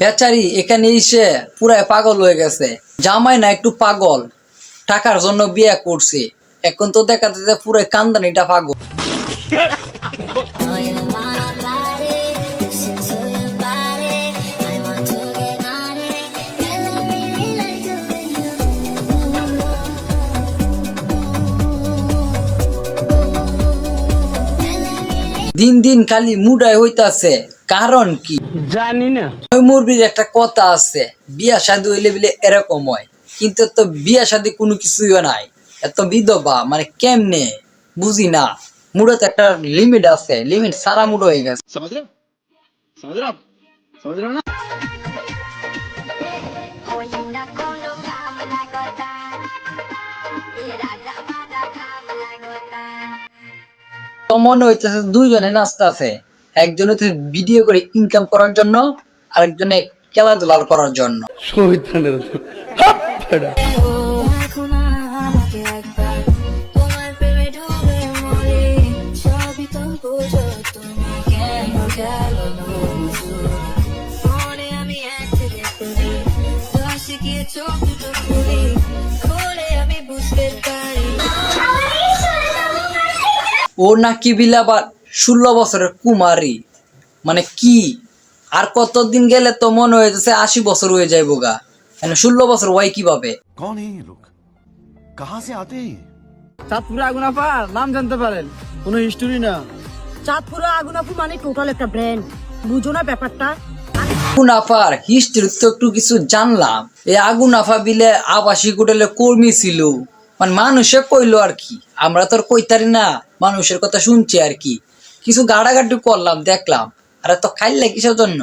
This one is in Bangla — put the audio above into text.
বেচারি এখানে এসে পুরাই পাগল হয়ে গেছে। জামাই না একটু পাগল। টাকার জন্য বিয়ে করছে। এখন তো দেখা যাচ্ছে পুরো কান্দানিটা পাগল। দিন দিন খালি মুডাই হইতাছে। কারণ কি? জানি না। ওই মুরবির একটা কথা আছে বিয়া শাদী হইলে বলে এরকম হয় কিন্তু তো বিয়া শাদী কোনো কিছুই নাই। এত বিধবা মানে কেমনে? বুঝি না। মুড়ত একটা লিমিট আছে লিমিট সারা মুড় হয়ে গেছে। তো মনে হইতেছে দুইজনে নাচতেছে। একজনে তো ভিডিও করে ইনকাম করার জন্য আরেকজনে খেলাধুলা করার জন্য। চোখ দুটো খুলি খুলে আমি বুঝতে পারি। ও নাকি বিলাবার ষোলো বছরের কুমারী। মানে কি? আর কতদিন গেলে তো মনে হয়ে যাচ্ছে আশি বছর হয়ে যায় বোগা মানে ষোলো বছর ওয়াই কীভাবে? কোন লোক? নাম জানতে পারেন। হিস্টোরি না। মানে টোটাল একটা ব্র্যান্ড বুঝো না ব্যাপারটা? আগুনাফার হিস্ট্রি তো একটু কিছু জানলাম। এই আগুনাফা বিলে আবাসিক হোটেলে কর্মী ছিল। মানে মানুষে কইলো আর কি। আমরা তো আর কইতারি না। মানুষের কথা শুনছি আর কি। কিছু গাড়াগাড়ি করলাম দেখলাম। আরে তো খাইলে কিসের জন্য?